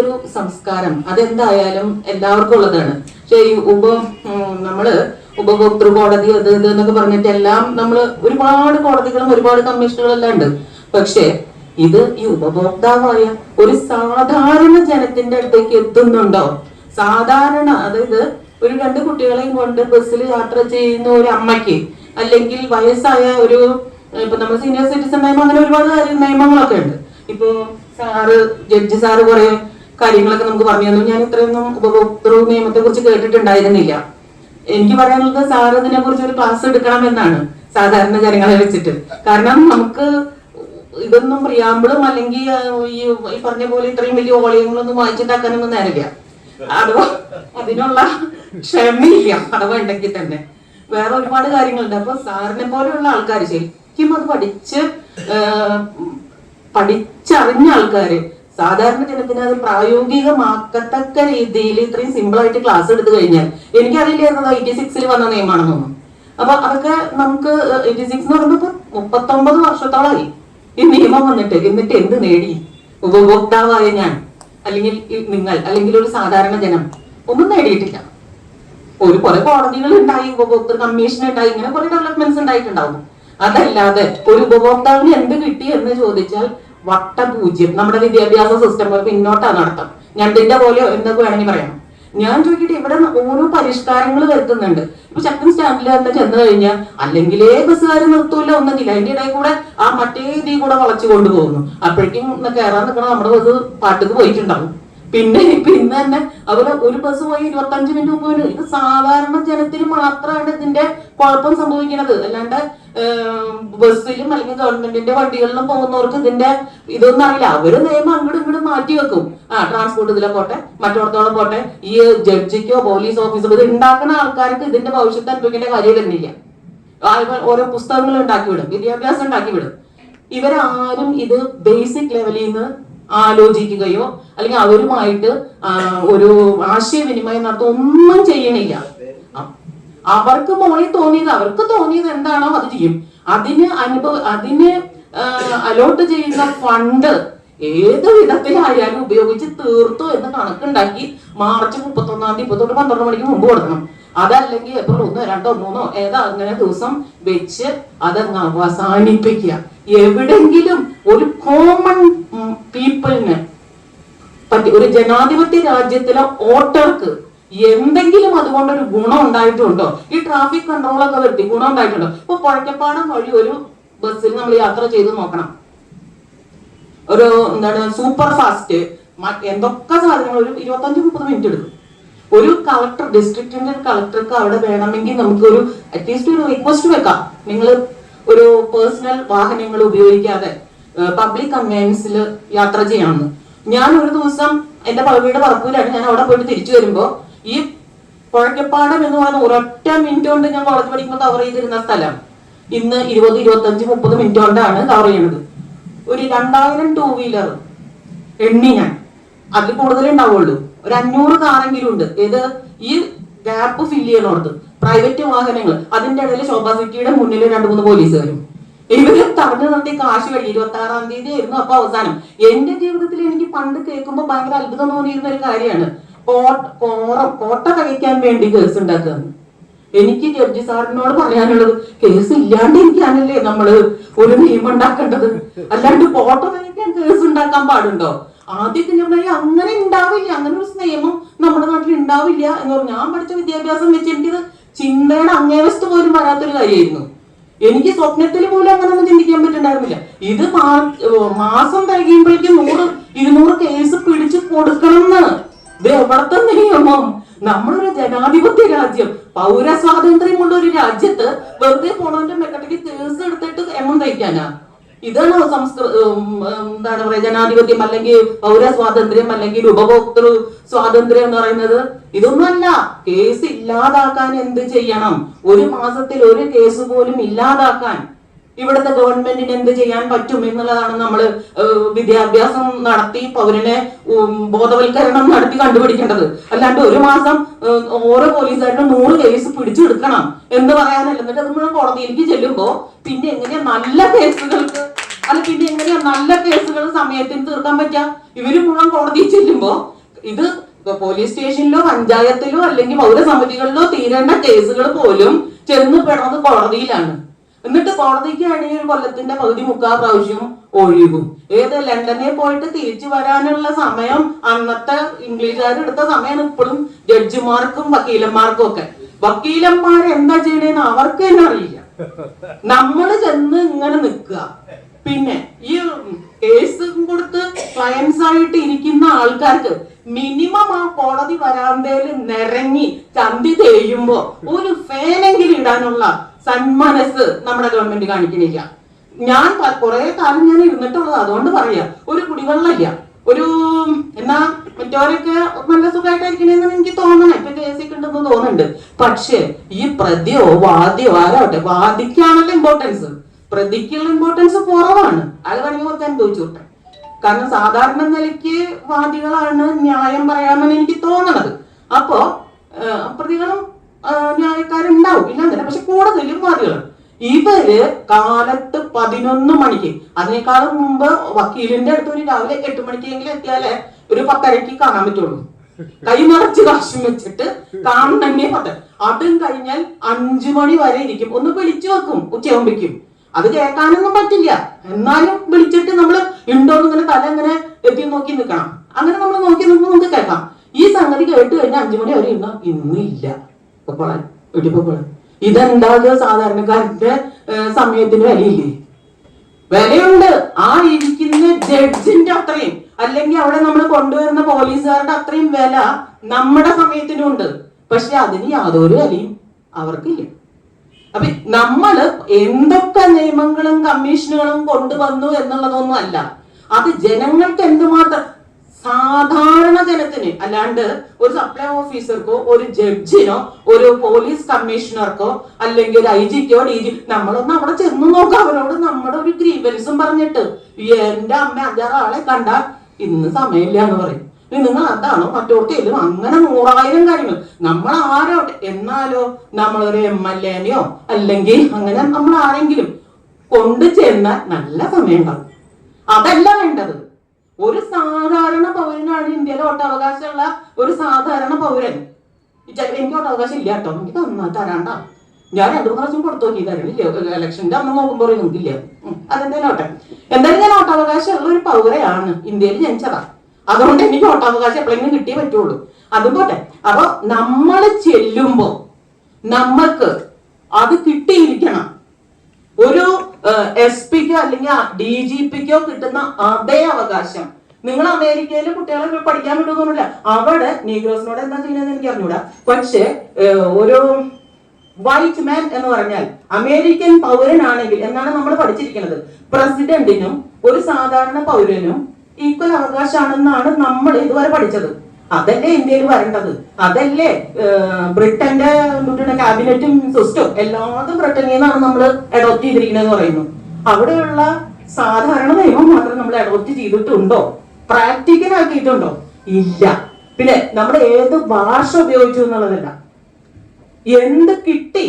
ഉപഭോക്തൃ സംസ്കാരം അതെന്തായാലും എല്ലാവർക്കും ഉള്ളതാണ്. പക്ഷെ ഈ ഉപ നമ്മൾ ഉപഭോക്തൃ കോടതി അത് ഇത് എന്നൊക്കെ പറഞ്ഞിട്ട് എല്ലാം നമ്മൾ ഒരുപാട് കോടതികളും ഒരുപാട് കമ്മീഷനുകളും എല്ലാം ഉണ്ട്. പക്ഷെ ഇത് ഈ ഉപഭോക്താവായ ഒരു സാധാരണ ജനത്തിന്റെ അടുത്തേക്ക് എത്തുന്നുണ്ടോ? സാധാരണ അതായത് ഒരു രണ്ട് കുട്ടികളെയും കൊണ്ട് ബസ്സിൽ യാത്ര ചെയ്യുന്ന ഒരു അമ്മയ്ക്ക് അല്ലെങ്കിൽ വയസ്സായ ഒരു ഇപ്പൊ നമ്മൾ സീനിയർ സിറ്റിസൺ നിയമം അങ്ങനെ ഒരുപാട് നിയമങ്ങളൊക്കെ ഉണ്ട്. ഇപ്പൊ സാറ് ജഡ്ജി സാറ് കുറെ കാര്യങ്ങളൊക്കെ നമുക്ക് പറഞ്ഞു തന്നു. ഞാൻ ഇത്രയൊന്നും ഉപഭോക്തൃ നിയമത്തെ കുറിച്ച് കേട്ടിട്ടുണ്ടായിരുന്നില്ല. എനിക്ക് പറയാനുള്ളത് സാർ ഇതിനെ കുറിച്ച് ഒരു ക്ലാസ് എടുക്കണം എന്നാണ് സാധാരണ ജനങ്ങളെ വെച്ചിട്ട്. കാരണം നമുക്ക് ഇതൊന്നും പ്രിയാമ്പിളും അല്ലെങ്കിൽ ഈ പറഞ്ഞ പോലെ ഇത്രയും വലിയ ഓളയങ്ങളൊന്നും വായിച്ചിട്ടാക്കാനൊന്നും നേരില്ല അഥവാ അതിനുള്ള ക്ഷമയില്ല. അഥവാ ഉണ്ടെങ്കിൽ തന്നെ. വേറെ ഒരുപാട് കാര്യങ്ങളുണ്ട്. അപ്പൊ സാറിനെ പോലെയുള്ള ആൾക്കാർ ശരിക്കും അത് പഠിച്ച് പഠിച്ചറിഞ്ഞ ആൾക്കാര് സാധാരണ ജനത്തിന് അത് പ്രായോഗികമാക്കത്തക്ക രീതിയിൽ ഇത്രയും സിമ്പിൾ ആയിട്ട് ക്ലാസ് എടുത്തു കഴിഞ്ഞാൽ എനിക്കറിയില്ലായിരുന്നു എയ്റ്റി സിക്സിൽ വന്ന നിയമമാണെന്നൊന്നും അപ്പൊ അതൊക്കെ നമുക്ക് എയ്റ്റി സിക്സ് എന്ന് പറയുമ്പോൾ മുപ്പത്തൊമ്പത് വർഷത്തോളമായി ഈ നിയമം വന്നിട്ട് എന്നിട്ട് എന്ത് നേടി? ഉപഭോക്താവായ ഞാൻ അല്ലെങ്കിൽ നിങ്ങൾ അല്ലെങ്കിൽ ഒരു സാധാരണ ജനം ഒന്നും നേടിയിട്ടില്ല. ഒരു കുറെ കോടതികൾ ഉണ്ടായി ഉപഭോക്തൃ കമ്മീഷൻ ഉണ്ടായി ഇങ്ങനെ കുറെ ഡെവലപ്മെന്റ്സ് ഉണ്ടായിട്ടുണ്ടാവും. അതല്ലാതെ ഒരു ഉപഭോക്താവിന് എന്ത് കിട്ടി എന്ന് ചോദിച്ചാൽ വട്ടപൂജ്യം. നമ്മുടെ വിദ്യാഭ്യാസ സിസ്റ്റം പിന്നോട്ടാണ് നടത്തം. ഞണ്ടിന്റെ പോലെ എന്തൊക്കെ വേണമെങ്കിൽ പറയാം. ഞാൻ ചോദിക്കട്ടെ ഇവിടെ ഓരോ പരിഷ്കാരങ്ങൾ വരുത്തുന്നുണ്ട്. ഇപ്പൊ ചക്കൻ സ്റ്റാൻഡിൽ തന്നെ ചെന്ന് കഴിഞ്ഞാൽ അല്ലെങ്കിലേ ബസ്സുകാർ നിർത്തൂല ഒന്നെങ്കില്ല അതിന്റെ ഇടയിൽ കൂടെ ആ മറ്റേ ഇതിൽ കൂടെ വളച്ചു കൊണ്ടുപോകുന്നു. അപ്പോഴേക്കും കയറാൻ നിൽക്കണം നമ്മുടെ ബസ് പാട്ടുക്ക് പോയിട്ടുണ്ടാവും. പിന്നെ പിന്നെ തന്നെ അതുപോലെ ഒരു ബസ് പോയി ഇരുപത്തഞ്ച് മിനിറ്റ് മുമ്പ് വരും. ഇത് സാധാരണ ജനത്തിന് മാത്രമാണ് ഇതിന്റെ കുഴപ്പം സംഭവിക്കുന്നത് അല്ലാണ്ട് ബസ്സിലും അല്ലെങ്കിൽ ഗവൺമെന്റിന്റെ വണ്ടികളിലും പോകുന്നവർക്ക് ഇതിന്റെ ഇതൊന്നും അറിയില്ല. അവർ നിയമം അങ്ങോട്ടും ഇങ്ങോട്ടും മാറ്റി വെക്കും. ആ ട്രാൻസ്പോർട്ട് ഇതിലെ പോട്ടെ മറ്റോടത്തോളം പോട്ടെ ഈ ജഡ്ജിക്കോ പോലീസ് ഓഫീസറോ ഇത് ഉണ്ടാക്കുന്ന ആൾക്കാർക്ക് ഇതിന്റെ ഭവിഷ്യത്ത് അനുഭവിക്കേണ്ട കാര്യം തന്നെയില്ല ഓരോ പുസ്തകങ്ങൾ ഉണ്ടാക്കി വിടും വിദ്യാഭ്യാസം ഉണ്ടാക്കി വിടും. ഇവരാരും ഇത് ബേസിക് ലെവലിൽ നിന്ന് ആലോചിക്കുകയോ അല്ലെങ്കിൽ അവരുമായിട്ട് ഒരു ആശയവിനിമയം നടത്തുക ഒന്നും ചെയ്യണില്ല. അവർക്ക് മോളിൽ തോന്നിയത് അവർക്ക് തോന്നിയത് എന്താണോ അത് ചെയ്യും. അതിന് അനുഭവ അതിന് അലോട്ട് ചെയ്യുന്ന ഫണ്ട് ഏത് വിധത്തിലായാലും ഉപയോഗിച്ച് തീർത്തു എന്ന് കണക്കുണ്ടാക്കി മാർച്ച് മുപ്പത്തൊന്നാം തീയതി മുപ്പത്തൊന്ന് പന്ത്രണ്ട് മണിക്ക് മുമ്പ് കൊടുക്കണം. അതല്ലെങ്കിൽ ഏപ്രിൽ ഒന്നോ രണ്ടോ മൂന്നോ ഏതാ അങ്ങനെ ദിവസം വെച്ച് അതങ്ങ് അവസാനിപ്പിക്കുക. എവിടെങ്കിലും ഒരു കോമൺ പീപ്പിളിന് പറ്റി ഒരു ജനാധിപത്യ രാജ്യത്തിലെ ഓട്ടർക്ക് എന്തെങ്കിലും അതുകൊണ്ട് ഒരു ഗുണം ഉണ്ടായിട്ടുണ്ടോ? ഈ ട്രാഫിക് കൺട്രോൾ ഒക്കെ വരുത്തി ഗുണം ഉണ്ടായിട്ടുണ്ടോ? ഇപ്പൊ പുഴക്കപ്പാടം വഴി ഒരു ബസ്സിൽ നമ്മൾ യാത്ര ചെയ്ത് നോക്കണം. ഒരു എന്താണ് സൂപ്പർ ഫാസ്റ്റ് എന്തൊക്കെ സാധനങ്ങൾ ഒരു ഇരുപത്തഞ്ച് മുപ്പത് മിനിറ്റ് എടുക്കും. ഒരു കളക്ടർ ഡിസ്ട്രിക്റ്റിന്റെ കളക്ടർക്ക് അവിടെ വേണമെങ്കിൽ നമുക്ക് ഒരു അറ്റ്ലീസ്റ്റ് ഒരു റിക്വസ്റ്റ് വെക്കാം. നിങ്ങൾ ഒരു പേഴ്സണൽ വാഹനങ്ങൾ ഉപയോഗിക്കാതെ പബ്ലിക് കൺവെയൻസിൽ യാത്ര ചെയ്യണമെന്ന് ഞാൻ ഒരു ദിവസം എന്റെ പ- വീട് പറപ്പൂരാണ് ഞാൻ അവിടെ പോയിട്ട് തിരിച്ചു വരുമ്പോ ഈ പുഴക്കപ്പാടം എന്ന് പറയുന്ന ഒരൊറ്റ മിനിറ്റ് കൊണ്ട് ഞാൻ കോളേജ് പഠിക്കുമ്പോൾ കവർ ചെയ്തിരുന്ന സ്ഥലം. ഇന്ന് ഇരുപത് ഇരുപത്തഞ്ച് മുപ്പത് മിനിറ്റ് കൊണ്ടാണ് കവർ ചെയ്യണത്. ഒരു രണ്ടായിരം ടൂ വീലർ എണ്ണി ഞാൻ. അതിൽ കൂടുതലേ ഉണ്ടാവുള്ളൂ. ഒരു അഞ്ഞൂറ് കാറെങ്കിലും ഉണ്ട്. ഏത്? ഈ ഗ്യാപ്പ് ഫില്ല് ചെയ്യണോടത്ത്. പ്രൈവറ്റ് വാഹനങ്ങൾ. അതിന്റെ ഇടയിൽ ശോഭാ സിറ്റിയുടെ മുന്നിൽ രണ്ട് മൂന്ന് പോലീസ് വരും. ഇവരെ തടഞ്ഞു നിർത്തി കാശ് വഴി ഇരുപത്തി ആറാം തീയതി ആയിരുന്നു അപ്പൊ അവസാനം. എന്റെ ജീവിതത്തിൽ എനിക്ക് പണ്ട് കേൾക്കുമ്പോൾ ഭയങ്കര അത്ഭുതം തോന്നിയിരുന്ന ഒരു കാര്യമാണ്. കോട്ട കഴിക്കാൻ വേണ്ടി കേസ് ഉണ്ടാക്കുക. എനിക്ക് ജഡ്ജി സാറിനോട് പറയാനുള്ളത് കേസ് ഇല്ലാണ്ട് ഇരിക്കാനല്ലേ നമ്മൾ ഒരു നിയമം ഉണ്ടാക്കേണ്ടത്? അല്ലാണ്ട് കോട്ട കഴിക്കാൻ കേസ് ഉണ്ടാക്കാൻ പാടുണ്ടോ? ആദ്യത്തെ ഞാൻ പറയും അങ്ങനെ ഉണ്ടാവില്ല. അങ്ങനെ ഒരു നിയമം നമ്മുടെ നാട്ടിൽ ഉണ്ടാവില്ല. എന്ന് പറഞ്ഞു ഞാൻ പഠിച്ച വിദ്യാഭ്യാസം വെച്ച് എനിക്കിത് ചിന്തയുടെ അങ്ങേവസ്ഥ പോലും വരാത്തൊരു കാര്യമായിരുന്നു. എനിക്ക് സ്വപ്നത്തിൽ പോലും അങ്ങനെ ഒന്നും ചിന്തിക്കാൻ പറ്റുന്നുണ്ടായിരുന്നില്ല ഇത് മാസം തികയുമ്പോഴേക്കും നൂറ് ഇരുന്നൂറ് കേസ് പിടിച്ചു കൊടുക്കണം എന്ന് ഇത് എവിടത്തെ നിയമം? നമ്മളൊരു ജനാധിപത്യ രാജ്യം. പൗരസ്വാതന്ത്ര്യമുള്ള ഒരു രാജ്യത്ത് വെറുതെ പോണവന്റെ മെക്കട്ടയ്ക്ക് കേസ് എടുത്തിട്ട് എമൗണ്ട് തയ്ക്കാനാ ഇതാണോ സംസ്കൃ എന്താണ് പറയുക ജനാധിപത്യം അല്ലെങ്കിൽ പൗര സ്വാതന്ത്ര്യം അല്ലെങ്കിൽ ഉപഭോക്തൃ സ്വാതന്ത്ര്യം എന്ന് പറയുന്നത് ഇതൊന്നുമല്ല. കേസ് ഇല്ലാതാക്കാൻ എന്ത് ചെയ്യണം? ഒരു മാസത്തിൽ ഒരു കേസ് പോലും ഇല്ലാതാക്കാൻ ഇവിടുത്തെ ഗവൺമെന്റിന് എന്ത് ചെയ്യാൻ പറ്റും എന്നുള്ളതാണ് നമ്മൾ വിദ്യാഭ്യാസം നടത്തി പൗരനെ ബോധവൽക്കരണം നടത്തി കണ്ടുപിടിക്കേണ്ടത്. അല്ലാണ്ട് ഒരു മാസം ഓരോ പോലീസുകാരനും നൂറ് കേസ് പിടിച്ചെടുക്കണം എന്ന് പറയാനല്ല. എന്നിട്ട് മുഴുവൻ കോടതിയിലേക്ക് ചെല്ലുമ്പോ പിന്നെ എങ്ങനെയാ നല്ല കേസുകൾക്ക് അല്ല പിന്നെ എങ്ങനെയാ? നല്ല കേസുകൾ സമയത്തിന് തീർക്കാൻ പറ്റുക ഇവർ മുഴുവൻ കോടതിയിൽ ചെല്ലുമ്പോ ഇത് പോലീസ് സ്റ്റേഷനിലോ പഞ്ചായത്തിലോ അല്ലെങ്കിൽ പൗരസമിതികളിലോ തീരേണ്ട കേസുകൾ പോലും ചെന്ന് പെടുന്നത് കോടതിയിലാണ്. എന്നിട്ട് കോടതിക്ക് ആണെങ്കിൽ ഒരു കൊല്ലത്തിന്റെ പകുതി മുക്കാ പ്രാവശ്യം ഒഴിവും. ഏത് ലണ്ടനിൽ പോയിട്ട് തിരിച്ചു വരാനുള്ള സമയം അന്നത്തെ ഇംഗ്ലീഷുകാർ എടുത്ത സമയം ഇപ്പോഴും ജഡ്ജിമാർക്കും വക്കീലന്മാർക്കും ഒക്കെ. വക്കീലന്മാർ എന്താ ചെയ്യണേന്ന് അവർക്ക് തന്നെ അറിയില്ല. നമ്മൾ ചെന്ന് ഇങ്ങനെ നിൽക്കുക. പിന്നെ ഈ കേസ് കൊടുത്ത് ക്ലയൻസ് ആയിട്ട് ഇരിക്കുന്ന ആൾക്കാർക്ക് മിനിമം ആ കോടതി വരാന്തയിൽ നിരങ്ങി ചന്തി തേയുമ്പോ ഒരു ഫേനെങ്കിലും ഇടാനുള്ള സന്മനസ് നമ്മുടെ ഗവൺമെന്റ് കാണിക്കണില്ല ഞാൻ കുറെ കാലം ഞാൻ ഇരുന്നിട്ടുള്ളത് അതുകൊണ്ട് പറയാ. ഒരു കുടിവെള്ളമില്ല. ഒരു എന്നാ മറ്റവരൊക്കെ നല്ല സുഖമായിട്ടായിരിക്കണെന്ന് എനിക്ക് തോന്നണം. ഇപ്പൊ കേസൊക്കെ ഉണ്ടെന്ന് തോന്നുന്നുണ്ട്. പക്ഷേ ഈ പ്രതിയോ വാദ്യോ ആരാവട്ടെ വാദിക്കാണല്ലോ ഇമ്പോർട്ടൻസ് പ്രതിക്കുള്ള ഇമ്പോർട്ടൻസ് കുറവാണ്. അത് വേണമെങ്കിൽ കുറച്ച് അനുഭവിച്ചോട്ടെ കാരണം സാധാരണ നിലയ്ക്ക് വാദികളാണ് ന്യായം പറയാമെന്ന് എനിക്ക് തോന്നണത്. അപ്പോ പ്രതികളും ന്യായക്കാരുണ്ടാവും. ഇല്ലാന്നല്ല പക്ഷെ കൂടുതലും വാദികളാണ്. ഇവർ കാലത്ത് പതിനൊന്ന് മണിക്ക് അതിനേക്കാളും മുമ്പ് വക്കീലിന്റെ അടുത്ത് ഒരു രാവിലെ എട്ട് മണിക്കെങ്കിലും എത്തിയാലേ ഒരു പത്തരയ്ക്ക് കാണാൻ പറ്റുള്ളൂ. കൈ നിറച്ച് കാശും വെച്ചിട്ട് കാണുന്നെ പത്ത്. അതും കഴിഞ്ഞാൽ അഞ്ചു മണി വരെ ഇരിക്കും. ഒന്ന് വിളിച്ചു വെക്കും ഉച്ചയാകുമ്പോഴേക്കും അത് കേൾക്കാനൊന്നും പറ്റില്ല. എന്നാലും വിളിച്ചിട്ട് നമ്മൾ ഉണ്ടോ ഇങ്ങനെ തല ഇങ്ങനെ എത്തി നോക്കി നിൽക്കണം. അങ്ങനെ നമ്മൾ നോക്കി നിൽക്കുമ്പോൾ നമുക്ക് കേൾക്കാം. ഈ സംഗതി കേട്ട് കഴിഞ്ഞാൽ അഞ്ചു മണി വരെ ഇന്നില്ല പൊക്കോളാൻ വീട്ടിൽ പൊക്കോളാൻ. സാധാരണക്കാരന്റെ സമയത്തിന് വിലയില്ലേ? വിലയുണ്ട്. ആ ഇരിക്കുന്ന ജഡ്ജിന്റെ അത്രയും. അല്ലെങ്കിൽ അവിടെ നമ്മൾ കൊണ്ടുവരുന്ന പോലീസുകാരുടെ അത്രയും വില നമ്മുടെ സമയത്തിനും ഉണ്ട് പക്ഷെ അതിന് യാതൊരു വിലയും അവർക്കില്ല. അപ്പൊ നമ്മൾ എന്തൊക്കെ നിയമങ്ങളും കമ്മീഷനുകളും കൊണ്ടുവന്നു എന്നുള്ളതൊന്നും അല്ല. അത് ജനങ്ങൾക്ക് എന്തുമാത്രം? സാധാരണ ജനത്തിന്. അല്ലാണ്ട് ഒരു സപ്ലൈ ഓഫീസർക്കോ ഒരു ജഡ്ജിനോ ഒരു പോലീസ് കമ്മീഷണർക്കോ അല്ലെങ്കിൽ ഒരു ഐ ജിക്കോ ഡി ജി നമ്മളൊന്ന് അവിടെ ചെന്ന് നോക്കാം. അവരോട് നമ്മുടെ ഒരു ഗ്രീവൻസും പറഞ്ഞിട്ട് എന്റെ അമ്മ അഞ്ചാറ് ആളെ കണ്ട ഇന്ന് സമയമില്ല എന്ന് പറയും. നിങ്ങൾ അതാണോ ചെല്ലും അങ്ങനെ നൂറായിരം കാര്യങ്ങൾ. നമ്മൾ ആരോട്ടെ എന്നാലോ നമ്മളൊരു എം എൽ എനെയോ അല്ലെങ്കിൽ അങ്ങനെ നമ്മൾ ആരെങ്കിലും കൊണ്ടു ചെന്നാൽ നല്ല സമയം ഉണ്ടാവും അതല്ല വേണ്ടത്. ഒരു സാധാരണ പൗരനാണ് ഇന്ത്യയിലെ വോട്ടവകാശമുള്ള ഒരു സാധാരണ പൗരൻ. എനിക്ക് വോട്ടവകാശം ഇല്ല കേട്ടോ. എനിക്ക് തന്നാ തരാണ്ട. ഞാൻ രണ്ടു മൂന്ന് പ്രാവശ്യം കൊടുത്തു നോക്കി. തരണില്ല ഇലക്ഷന്റെ അന്ന് നോക്കുമ്പോൾ എനിക്കില്ല അതെന്തായാലും ഓട്ടെ എന്തായാലും ഞാൻ വോട്ടവകാശം ഉള്ള ഒരു പൗരയാണ് ഇന്ത്യയിൽ ജനിച്ചതാ. അതുകൊണ്ട് എനിക്ക് വോട്ടവകാശം എപ്പോഴെങ്കിലും കിട്ടിയേ പറ്റുള്ളൂ. അതും പോട്ടെ. അപ്പൊ നമ്മൾ ചെല്ലുമ്പോ നമ്മൾക്ക് അത് കിട്ടിയിരിക്കണം. ഒരു എസ് പിക്കോ അല്ലെങ്കിൽ ഡി ജി പിക്കോ കിട്ടുന്ന അതേ അവകാശം. നിങ്ങൾ അമേരിക്കയിൽ കുട്ടികളെ പഠിക്കാൻ വിടുന്നില്ല അവിടെ നീഗ്രോസിനോട് എന്താ ചെയ്യുന്നത് എനിക്ക് അറിഞ്ഞൂടാ. പക്ഷെ ഒരു വൈറ്റ് മാൻ എന്ന് പറഞ്ഞാൽ അമേരിക്കൻ പൗരനാണെങ്കിൽ എന്നാണ് നമ്മൾ പഠിച്ചിരിക്കുന്നത്. പ്രസിഡന്റിനും ഒരു സാധാരണ പൗരനും ഈക്വൽ അവകാശമാണെന്നാണ് നമ്മൾ ഇതുവരെ പഠിച്ചത്. അതല്ലേ ഇന്ത്യയിൽ വരേണ്ടത്. അതല്ലേ ബ്രിട്ടന്റെ എന്തുട്ടാണ് ക്യാബിനറ്റും സിസ്റ്റം എല്ലാതും ബ്രിട്ടനിൽ നിന്നാണ് നമ്മൾ അഡോപ്റ്റ് ചെയ്തിരിക്കുന്നത് പറയുന്നു. അവിടെയുള്ള സാധാരണ നിയമം മാത്രം നമ്മൾ അഡോപ്റ്റ് ചെയ്തിട്ടുണ്ടോ? പ്രാക്ടിക്കൽ ആക്കിയിട്ടുണ്ടോ? ഇല്ല. പിന്നെ നമ്മൾ ഏത് ഭാഷ ഉപയോഗിച്ചു എന്നുള്ളതല്ല. എന്ത് കിട്ടി?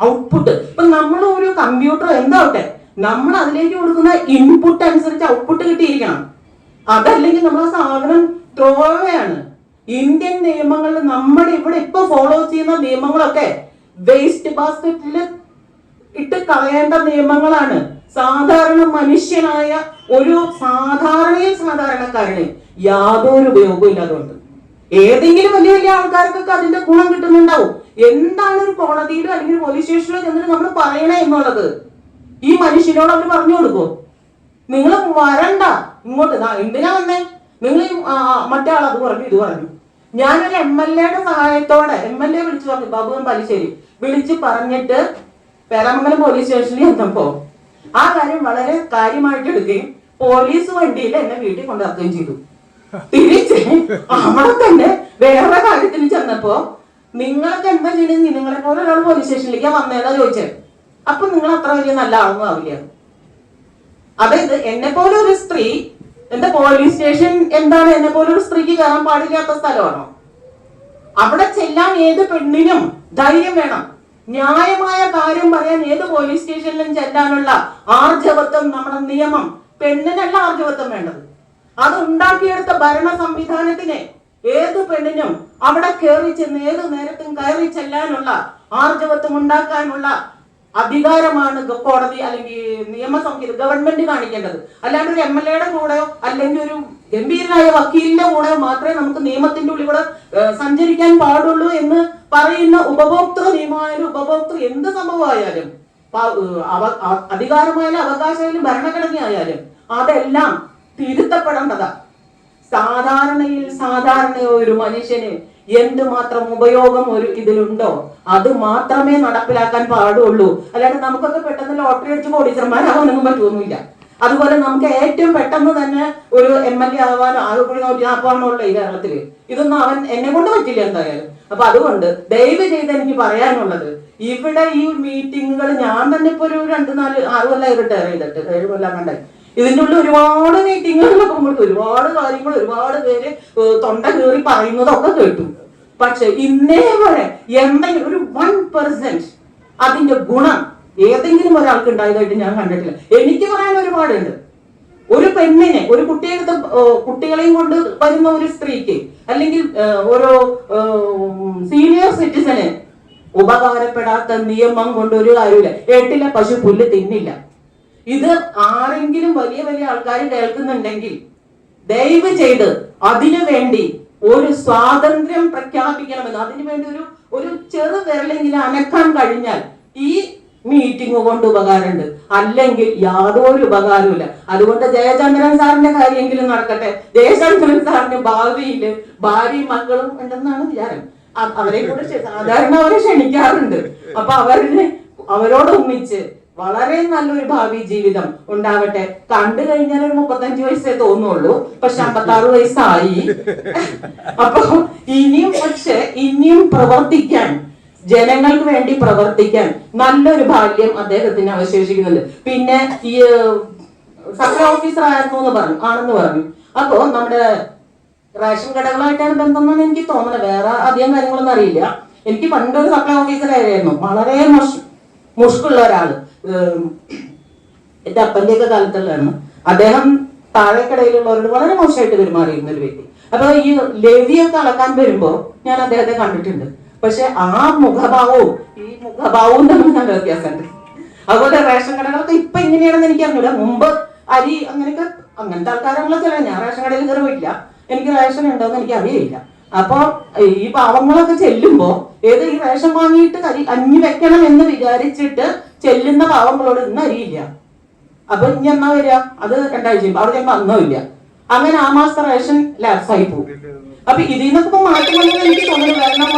ഔട്ട്പുട്ട് ഇപ്പൊ നമ്മൾ ഒരു കമ്പ്യൂട്ടർ എന്താവട്ടെ നമ്മൾ അതിലേക്ക് കൊടുക്കുന്ന ഇൻപുട്ട് അനുസരിച്ച് ഔട്ട്പുട്ട് കിട്ടിയിരിക്കണം. അതല്ലെങ്കിൽ നമ്മൾ ആ സാധനം ത്രോവയാണ്. ഇന്ത്യൻ നിയമങ്ങളിൽ നമ്മുടെ ഇവിടെ ഇപ്പൊ ഫോളോ ചെയ്യുന്ന നിയമങ്ങളൊക്കെ വേസ്റ്റ് ബാസ്ക്കറ്റിൽ ഇട്ട് കളയേണ്ട നിയമങ്ങളാണ്. സാധാരണ മനുഷ്യനായ ഒരു സാധാരണയും സാധാരണക്കാരന് യാതൊരു ഉപയോഗവും ഇല്ലാതുകൊണ്ട് ഏതെങ്കിലും വലിയ വലിയ ആൾക്കാർക്കൊക്കെ അതിന്റെ ഗുണം കിട്ടുന്നുണ്ടാവും. എന്താണ് ഒരു കോടതിയിലോ അല്ലെങ്കിൽ പോലീസ് സ്റ്റേഷനിലോ ചെന്നിട്ട് നമ്മൾ പറയണേ എന്നുള്ളത്? ഈ മനുഷ്യനോട് അവർ പറഞ്ഞു കൊടുക്കോ നിങ്ങൾ വരണ്ട. ഇങ്ങോട്ട് എന്തിനാ വന്നേ? നിങ്ങൾ മറ്റേ ആൾ അത് പറഞ്ഞു ഇത് പറഞ്ഞു. ഞാനൊരു എം എൽ എയുടെ സഹായത്തോടെ എം എൽ എ വിളിച്ചു പറഞ്ഞു ബാബുവൻ പലിശ്ശേരി വിളിച്ച് പറഞ്ഞിട്ട് പേരാമംഗലം പോലീസ് സ്റ്റേഷനിൽ എത്തപ്പോ ആ കാര്യം വളരെ കാര്യമായിട്ട് എടുക്കുകയും പോലീസ് വണ്ടിയിൽ എന്നെ വീട്ടിൽ കൊണ്ടിറക്കുകയും ചെയ്തു. തിരിച്ച് അവിടെ തന്നെ വേറെ കാര്യത്തിന് ചെന്നപ്പോ നിങ്ങൾക്ക് എന്താ ചെയ്യുന്നത് നിങ്ങളെ പോലെ ഒരാൾ പോലീസ് സ്റ്റേഷനിലേക്ക് വന്നേതാ ചോദിച്ചത് അപ്പൊ നിങ്ങൾ അത്ര വലിയ നല്ല ആളൊന്നും ആവില്ല. അതായത് എന്നെ പോലെ ഒരു സ്ത്രീ എന്റെ പോലീസ് സ്റ്റേഷൻ എന്താണ് എന്നെ പോലെ ഒരു സ്ത്രീക്ക് കയറാൻ പാടില്ലാത്ത സ്ഥലമാണോ? അവിടെ ചെല്ലാൻ ഏത് പെണ്ണിനും ധൈര്യം വേണം. ന്യായമായ കാര്യം പറയാൻ ഏത് പോലീസ് സ്റ്റേഷനിലും ചെല്ലാനുള്ള ആർജവത്വം നമ്മുടെ നിയമം പെണ്ണിനല്ല ആർജവത്വം വേണ്ടത്. അത് ഉണ്ടാക്കിയെടുത്ത ഭരണ സംവിധാനത്തിനെ ഏത് പെണ്ണിനും അവിടെ കയറി ചെന്ന് ഏത് നേരത്തും കയറി ചെല്ലാനുള്ള ആർജവത്വം ഉണ്ടാക്കാനുള്ള അധികാരമാണ് കോടതി അല്ലെങ്കിൽ നിയമസംഹിത ഗവൺമെന്റ് കാണിക്കേണ്ടത്. അല്ലാണ്ട് ഒരു എം എൽ എയുടെ കൂടെയോ അല്ലെങ്കിൽ ഒരു ഗംഭീരനായ വക്കീലിന്റെ കൂടെ മാത്രമേ നമുക്ക് നിയമത്തിന്റെ ഉള്ളിൽ ഇവിടെ സഞ്ചരിക്കാൻ പാടുള്ളൂ എന്ന് പറയുന്ന ഉപഭോക്തൃ നിയമമായാലും ഉപഭോക്തൃ എന്ത് സംഭവമായാലും അധികാരമായാലും അവകാശമായാലും ഭരണഘടനയായാലും അതെല്ലാം തിരുത്തപ്പെടേണ്ടതാ സാധാരണയിൽ സാധാരണ ഒരു മനുഷ്യന് എന്തുമാത്രം ഉപയോഗം ഒരു ഇതിലുണ്ടോ? അത് മാത്രമേ നടപ്പിലാക്കാൻ പാടുള്ളൂ. അല്ലാണ്ട് നമുക്കൊക്കെ പെട്ടെന്ന് ലോട്ടറി അടിച്ച് കോടീശ്വരന്മാരാവാനൊന്നും പറ്റുമൊന്നുമില്ല അതുപോലെ നമുക്ക് ഏറ്റവും പെട്ടെന്ന് തന്നെ ഒരു എം എൽ എ ആവാനോ ആകെ കൂടി നൂറ്റി ഈ കേരളത്തിൽ. ഇതൊന്നും അവൻ എന്നെ കൊണ്ട് പറ്റില്ല എന്തായാലും. അപ്പൊ അതുകൊണ്ട് ദയവ് ചെയ്ത് എനിക്ക് പറയാനുള്ളത് ഇവിടെ ഈ മീറ്റിങ്ങുകൾ ഞാൻ തന്നെ ഇപ്പൊ ഒരു രണ്ട് നാല് ആറ് കൊല്ലം റിട്ടയർ ചെയ്തിട്ട് ഏഴ് കൊല്ലം കണ്ടായി. ഇതിന്റെ ഉള്ളിൽ ഒരുപാട് മീറ്റിങ്ങുകളൊക്കെ നമ്മൾ ഒരുപാട് കാര്യങ്ങൾ ഒരുപാട് പേര് തൊണ്ട കയറി പറയുന്നതൊക്കെ കേട്ടു. പക്ഷെ ഇന്നേ വരെ എന്തെങ്കിലും ഒരു വൺ പെർസെന്റ് അതിന്റെ ഗുണം ഏതെങ്കിലും ഒരാൾക്ക് ഉണ്ടായതായിട്ട് ഞാൻ കണ്ടിട്ടില്ല. എനിക്ക് പറയാൻ ഒരുപാടുണ്ട്. ഒരു പെണ്ണിനെ ഒരു കുട്ടിയെടുത്ത് കുട്ടികളെയും കൊണ്ട് വരുന്ന ഒരു സ്ത്രീക്ക് അല്ലെങ്കിൽ ഒരു സീനിയർ സിറ്റിസന് ഉപകാരപ്പെടാത്ത നിയമം കൊണ്ട് ഒരു കാര്യമില്ല. എട്ടിലെ പശു പുല്ല് തിന്നില്ല. ഇത് ആരെങ്കിലും വലിയ വലിയ ആൾക്കാർ കേൾക്കുന്നുണ്ടെങ്കിൽ ദയവ് ചെയ്ത് അതിനു വേണ്ടി ഒരു സ്വാതന്ത്ര്യം പ്രഖ്യാപിക്കണമെന്ന് അതിനു വേണ്ടി ഒരു ഒരു ചെറു വിരലെങ്കിലും അനക്കാൻ കഴിഞ്ഞാൽ ഈ മീറ്റിംഗ് കൊണ്ട് ഉപകാരമുണ്ട്. അല്ലെങ്കിൽ യാതൊരു ഉപകാരമില്ല അതുകൊണ്ട് ജയചന്ദ്രൻ സാറിന്റെ കാര്യമെങ്കിലും നടക്കട്ടെ. ജയചന്ദ്രൻ സാറിന്റെ ഭാവിയിൽ ഭാര്യയും മക്കളും ഉണ്ടെന്നാണ് വിചാരം. അവരെ കൂടെ സാധാരണ അവരെ ക്ഷണിക്കാറുണ്ട്. അപ്പൊ അവരുടെ അവരോട് ഒന്നിച്ച് വളരെ നല്ലൊരു ഭാവി ജീവിതം ഉണ്ടാവട്ടെ. കണ്ടു കഴിഞ്ഞാൽ ഒരു മുപ്പത്തഞ്ചു വയസ്സേ തോന്നുള്ളൂ. പക്ഷെ അമ്പത്തി ആറ് വയസ്സായി. അപ്പൊ ഇനിയും പക്ഷെ ഇനിയും പ്രവർത്തിക്കാൻ ജനങ്ങൾക്ക് വേണ്ടി പ്രവർത്തിക്കാൻ നല്ലൊരു ഭാഗ്യം അദ്ദേഹത്തിന് അവശേഷിക്കുന്നുണ്ട്. പിന്നെ ഈ സപ്ലൈ ഓഫീസർ ആയിരുന്നു എന്ന് പറഞ്ഞു ആണെന്ന് പറഞ്ഞു. അപ്പോ നമ്മുടെ റേഷൻ കടകളായിട്ടാണ് ബന്ധമെന്നാണ് എനിക്ക് തോന്നുന്നത്. വേറെ അധികം കാര്യങ്ങളൊന്നും അറിയില്ല. എനിക്ക് പണ്ടൊരു സപ്ലൈ ഓഫീസർ ആയിരുന്നു വളരെ മുഷ് മുഷ്കുള്ള ഒരാൾ. എന്റെ അപ്പന്റെയൊക്കെ കാലത്തുള്ളതാണ്. അദ്ദേഹം താഴെക്കടയിലുള്ളവരോട് വളരെ മോശമായിട്ട് പെരുമാറിയിരുന്ന ഒരു വ്യക്തി. അപ്പൊ ഈ ലവിയൊക്കെ അളക്കാൻ വരുമ്പോ ഞാൻ അദ്ദേഹത്തെ കണ്ടിട്ടുണ്ട്. പക്ഷെ ആ മുഖഭാവവും ഈ മുഖഭാവവും തമ്മിൽ നല്ല വ്യത്യാസമുണ്ട്. അതുപോലെ റേഷൻ കടകളൊക്കെ ഇപ്പൊ എങ്ങനെയാണെന്ന് എനിക്ക് അറിഞ്ഞില്ല മുമ്പ് അരി അങ്ങനെയൊക്കെ അങ്ങനത്തെ ആൾക്കാരുള്ള ഞാൻ റേഷൻ കടയിൽ കയറി എനിക്ക് റേഷൻ ഉണ്ടോന്ന് എനിക്ക് അറിയില്ല. അപ്പൊ ഈ പാവങ്ങളൊക്കെ ചെല്ലുമ്പോ ഏത് ഈ റേഷൻ വാങ്ങിയിട്ട് കരി അഞ്ഞു വെക്കണം എന്ന് വിചാരിച്ചിട്ട് ചെല്ലുന്ന പാവങ്ങളോട് ഇന്ന് അരിയില്ല അപ്പൊ ഇനി എന്നാ വരിക? അത് രണ്ടാഴ്ച അവിടെ ചെല്ലുമ്പോ അന്നും ഇല്ല. അങ്ങനെ ആ മാസത്തെ റേഷൻ ലാപ്സായി പോകും. അപ്പൊ ഇതിൽ നിന്നൊക്കെ ഇപ്പൊ മാറ്റം വന്നത് എനിക്ക് തോന്നുന്നു. റേഷൻ എന്നൊക്കെ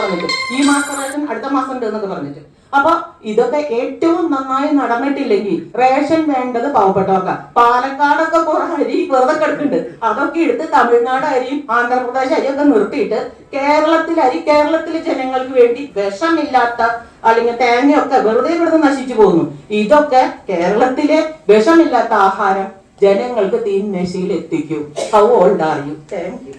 പറഞ്ഞിട്ട്. ഈ മാസം റേഷൻ അടുത്ത മാസം ഉണ്ട് എന്നൊക്കെ പറഞ്ഞിട്ട്. അപ്പൊ ഇതൊക്കെ ഏറ്റവും നന്നായി നടന്നിട്ടില്ലെങ്കിൽ റേഷൻ വേണ്ടത് പാവപ്പെട്ടവർക്ക. പാലക്കാടൊക്കെ കുറെ അരി വെറുതെ കിടക്കുന്നുണ്ട്. അതൊക്കെ എടുത്ത് തമിഴ്നാട് അരിയും ആന്ധ്രാപ്രദേശ് അരിയൊക്കെ നിർത്തിയിട്ട് കേരളത്തിൽ അരി കേരളത്തിലെ ജനങ്ങൾക്ക് വേണ്ടി വിഷമില്ലാത്ത അല്ലെങ്കിൽ തേങ്ങയൊക്കെ വെറുതെ ഇവിടുന്ന് നശിച്ചു പോകുന്നു. ഇതൊക്കെ കേരളത്തിലെ വിഷമില്ലാത്ത ആഹാരം ജനങ്ങൾക്ക് തീൻ നശയിൽ എത്തിക്കും how old are you thank you